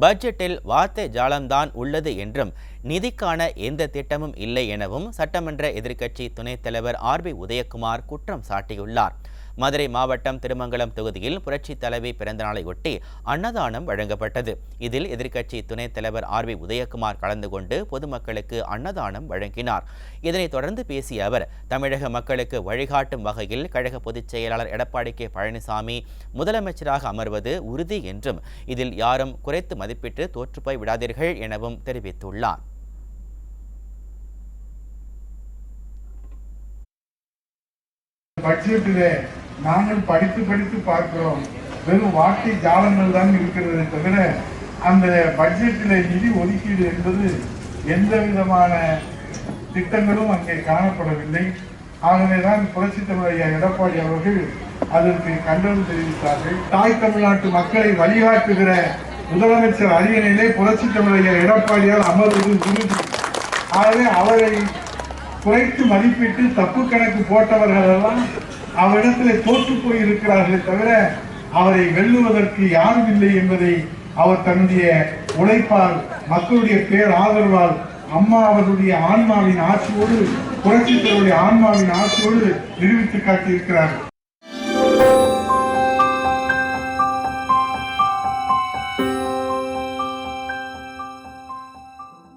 பட்ஜெட்டில் வார்த்தை ஜாலம்தான் உள்ளது என்றும் நிதிக்கான எந்த திட்டமும் இல்லை எனவும் சட்டமன்ற எதிர்க்கட்சி துணைத் தலைவர் ஆர் பி உதயகுமார் குற்றம் சாட்டியுள்ளார். மதுரை மாவட்டம் திருமங்கலம் தொகுதியில் புரட்சித் தலைவி பிறந்த நாளையொட்டி அன்னதானம் வழங்கப்பட்டது. இதில் எதிர்க்கட்சி துணைத் தலைவர் ஆர் வி உதயகுமார் கலந்து கொண்டு பொதுமக்களுக்கு அன்னதானம் வழங்கினார். இதனைத் தொடர்ந்து பேசிய அவர் தமிழக மக்களுக்கு வழிகாட்டும் வகையில் கழக பொதுச் செயலாளர் எடப்பாடி கே. பழனிசாமி முதலமைச்சராக அமர்வது உறுதி என்றும் இதில் யாரும் குறைத்து மதிப்பிட்டு தோற்றுப்போய் விடாதீர்கள் எனவும் தெரிவித்துள்ளார். பட்ஜெட்டிலே நாங்கள் படித்து படித்து பார்க்கிறோம். வெறும் வார்த்தை ஜாலங்கள் தான் இருக்கிறதே தவிர அந்த பட்ஜெட்டில் நிதி ஒதுக்கீடு என்பது எந்த விதமான திட்டங்களும் அங்கே காணப்படவில்லை. ஆகவேதான் புரட்சி தமிழையா எடப்பாடி அவர்கள் அதற்கு கண்டனம் தெரிவித்தார்கள். தாய் தமிழ்நாட்டு மக்களை வழிகாட்டுகிற முதலமைச்சர் அரியணையிலே புரட்சி தமிழையா எடப்பாடியால் அமர்வது உறுதி. ஆகவே அவரை குறைத்து மதிப்பிட்டு தப்பு கணக்கு போட்டவர்கள் எல்லாம் அவரிடத்தில் தோற்று போய் இருக்கிறார்களே தவிர அவரை வெல்லுவதற்கு யாரும் இல்லை என்பதை அவர் தன்னுடைய உழைப்பால் மக்களுடைய பேர் ஆதரவால் அம்மா அவருடைய ஆன்மாவின் ஆட்சியோடு புரட்சித்தருடைய ஆன்மாவின் ஆட்சியோடு நிரூபித்து காட்டியிருக்கிறார்கள்